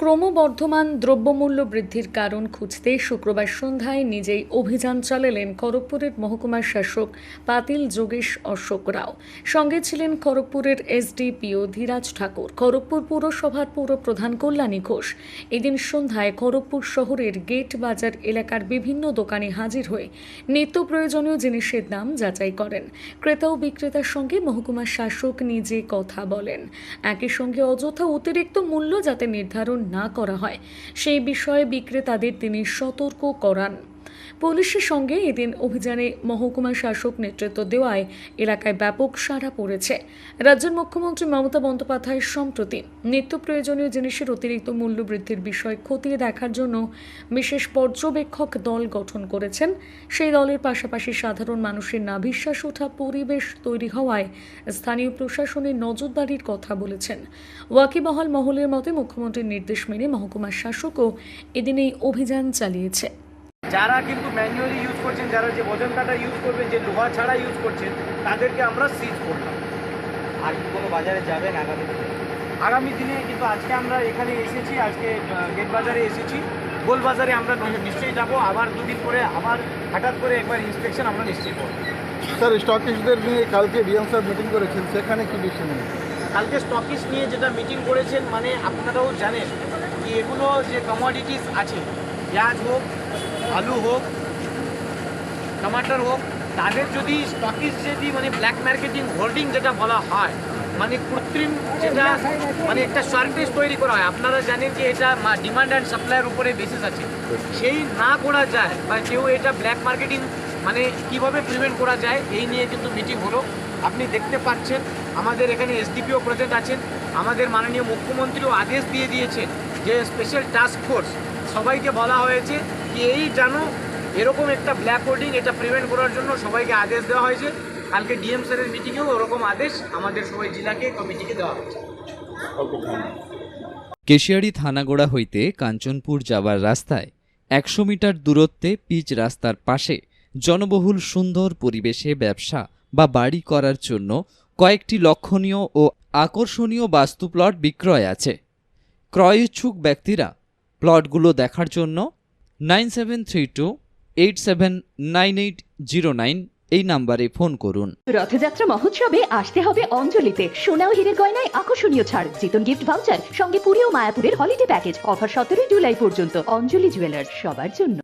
ক্রমবর্ধমান দ্রব্যমূল্য বৃদ্ধির কারণ খুঁজতে শুক্রবার সন্ধ্যায় নিজেই অভিযান চালালেন খড়গপুরের মহকুমার শাসক পাতিল যোগেশ অশোক রাও। সঙ্গে ছিলেন খড়গপুরের এসডিপিও ধীরাজ ঠাকুর। খড়গপুর পুরসভার পৌর প্রধান কল্যাণী ঘোষ। এদিন সন্ধ্যায় খড়গপুর শহরের গেট বাজার এলাকার বিভিন্ন দোকানে হাজির হয়ে নিত্য প্রয়োজনীয় জিনিসের দাম যাচাই করেন। ক্রেতা ও বিক্রেতার সঙ্গে মহকুমার শাসক নিজে কথা বলেন। একই সঙ্গে অযথা অতিরিক্ত মূল্য যাতে নির্ধারণ না করা হয়। সেই বিষয়ে বিক্রেতাদের তিনি সতর্ক করান। পুলিশের সঙ্গে এদিন অভিযানে মহকুমা শাসক নেতৃত্ব দেওয়ায় এলাকায় ব্যাপক সাড়া পড়েছে। রাজ্যের মুখ্যমন্ত্রী মমতা বন্দ্যোপাধ্যায় সম্প্রতি নিত্য প্রয়োজনীয় জিনিসের অতিরিক্ত মূল্য বৃদ্ধির বিষয় খতিয়ে দেখার জন্য বিশেষ পর্যবেক্ষক দল গঠন করেছেন। সেই দলের পাশাপাশি সাধারণ মানুষের নাভিশ্বাস ওঠা পরিবেশ তৈরি হওয়ায় স্থানীয় প্রশাসনের নজরদারির কথা বলেছেন। ওয়াকিবহাল মহলের মতে মুখ্যমন্ত্রীর নির্দেশ মেনে মহকুমার শাসকও এদিন এই অভিযান চালিয়েছে। যারা কিন্তু ম্যানুয়ালি ইউজ করছেন যারা যে ওজন কাটা ইউজ করবেন যে লোহা ছাড়া ইউজ করছেন তাদেরকে আমরা সিজ করলাম। আর কি কোনো বাজারে যাবেন আগামী দিনে? আগামী দিনে কিন্তু আজকে আমরা এখানে এসেছি আজকে গেট বাজারে এসেছি। গোল বাজারে আমরা নিশ্চয়ই যাব আবার দুদিন পরে আবার হঠাৎ করে একবার ইন্সপেকশন আমরা নিশ্চয়ই করব। স্যার স্টকিস্টদের নিয়ে কালকে ডিএম স্যার মিটিং করেছেন সেখানে কি ডিসিশন কালকে স্টকিস নিয়ে যেটা মিটিং করেছেন মানে আপনারাও জানেন কি এগুলো যে কমোডিটিস আছে পেঁয়াজ হোক, আলু হোক, টমাটার হোক, তাদের যদি স্টকিস যদি মানে ব্ল্যাক মার্কেটিং হোল্ডিং যেটা বলা হয় মানে কৃত্রিম যেটা মানে একটা শর্টেজ তৈরি করা হয়, আপনারা জানেন যে এটা ডিমান্ড অ্যান্ড সাপ্লাইয়ের উপরে বেসিস আছে। সেই না করা যায় বা কেউ এটা ব্ল্যাক মার্কেটিং মানে কীভাবে প্রিভেন্ট করা যায়, এই নিয়ে কিন্তু মিটিং হলো। আপনি দেখতে পাচ্ছেন, আমাদের এখানে এসডিপিও প্রেজেন্ট আছেন। আমাদের মাননীয় মুখ্যমন্ত্রীও আদেশ দিয়ে দিয়েছেন যে স্পেশাল টাস্ক ফোর্স সবাইকে বলা হয়েছে কি এই জানো, এরকম একটা ব্ল্যাক হোল্ডিং এটা প্রিভেন্ট করার জন্য সবাইকে আদেশ দেওয়া হয়েছে। কালকে ডিএম স্যারের মিটিংয়েও ওরকম আদেশ আমাদের সবাই জেলাকে কমিটিকে দেওয়া হয়েছে। কেশিয়ারি থানাগোড়া হইতে কাঞ্চনপুর যাবার রাস্তায় একশো মিটার দূরত্বে পিচ রাস্তার পাশে জনবহুল সুন্দর পরিবেশে ব্যবসা বা বাড়ি করার জন্য কয়েকটি লক্ষণীয় ও আকর্ষণীয় বাস্তু প্লট বিক্রয় আছে। ক্রয় ইচ্ছুক ব্যক্তিরা প্লটগুলো দেখার জন্য nine seven three two eight seven nine eight zero nine এই নাম্বারে ফোন করুন। রথযাত্রা মহোৎসবে আসতে হবে অঞ্জলিতে। সোনা ও হীরের গয়নায় আকর্ষণীয় ছাড়, জিতন গিফট ভাউচার সঙ্গে পুরী ও মায়াপুরের হলিডে প্যাকেজ অফার সতেরোই জুলাই পর্যন্ত, অঞ্জলি জুয়েলার্স সবার জন্য।